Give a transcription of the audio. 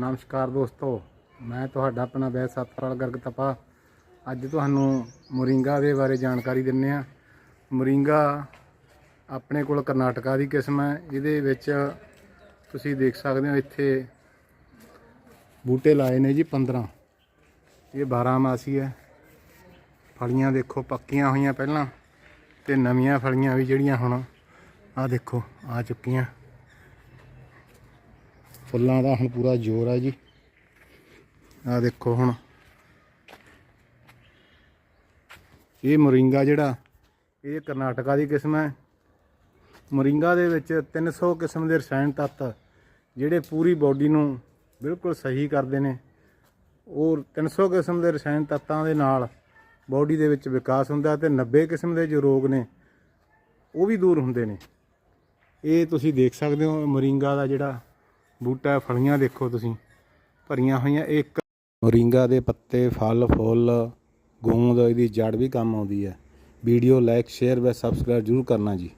ਨਮਸਕਾਰ ਦੋਸਤੋ, ਮੈਂ ਤੁਹਾਡਾ ਆਪਣਾ ਵੈਦ ਸਤਪਾਲ ਗਰਗ ਤਪਾ। ਅੱਜ ਤੁਹਾਨੂੰ ਮੋਰਿੰਗਾ ਦੇ ਬਾਰੇ ਜਾਣਕਾਰੀ ਦਿੰਨੇ ਆ। ਮੋਰਿੰਗਾ ਆਪਣੇ ਕੋਲ ਕਰਨਾਟਕਾ ਦੀ ਕਿਸਮ ਹੈ। ਇਹਦੇ ਵਿੱਚ ਤੁਸੀਂ ਦੇਖ ਸਕਦੇ ਹੋ, ਇੱਥੇ ਬੂਟੇ ਲਾਏ ਨੇ ਜੀ 15 ਇਹ 12 ਮਾਸੀ ਹੈ। ਫਲੀਆਂ ਦੇਖੋ, ਪੱਕੀਆਂ ਹੋਈਆਂ ਪਹਿਲਾਂ ਤੇ ਨਵੀਆਂ ਫਲੀਆਂ ਵੀ ਜਿਹੜੀਆਂ ਹੁਣ ਆਹ ਦੇਖੋ, ਆ ਚੁੱਕੀਆਂ। ਫੁੱਲਾਂ ਦਾ ਹੁਣ ਪੂਰਾ ਜ਼ੋਰ ਹੈ ਜੀ। ਆਹ ਦੇਖੋ ਹੁਣ। ਇਹ ਮੋਰਿੰਗਾ ਜਿਹੜਾ, ਇਹ ਕਰਨਾਟਕਾ ਦੀ ਕਿਸਮ ਹੈ। ਮੋਰਿੰਗਾ ਦੇ ਵਿੱਚ 300 ਕਿਸਮ ਦੇ ਰਸਾਇਣ ਤੱਤ ਜਿਹੜੇ ਪੂਰੀ ਬਾਡੀ ਨੂੰ ਬਿਲਕੁਲ ਸਹੀ ਕਰਦੇ ਨੇ। ਉਹ 300 ਕਿਸਮ ਦੇ ਰਸਾਇਣ ਤੱਤਾਂ ਦੇ ਨਾਲ ਬਾਡੀ ਦੇ ਵਿੱਚ ਵਿਕਾਸ ਹੁੰਦਾ ਤੇ 90 ਕਿਸਮ ਦੇ ਜੋ ਰੋਗ ਨੇ, ਉਹ ਵੀ ਦੂਰ ਹੁੰਦੇ ਨੇ। ਇਹ ਤੁਸੀਂ ਦੇਖ ਸਕਦੇ ਹੋ ਮੋਰਿੰਗਾ ਦਾ ਜਿਹੜਾ ਬੂਟਾ, ਫਲੀਆਂ ਦੇਖੋ ਤੁਸੀਂ। ਭਰੀਆਂ ਹੋਈਆਂ ਇੱਕ ਮੋਰਿੰਗਾ ਦੇ ਪੱਤੇ, ਫਲ, ਫੁੱਲ, ਗੂੰਦ, ਇਹਦੀ ਜੜ ਵੀ ਕੰਮ ਆਉਂਦੀ ਹੈ। Video like, share và subscribe ਜ਼ਰੂਰ ਕਰਨਾ ਜੀ।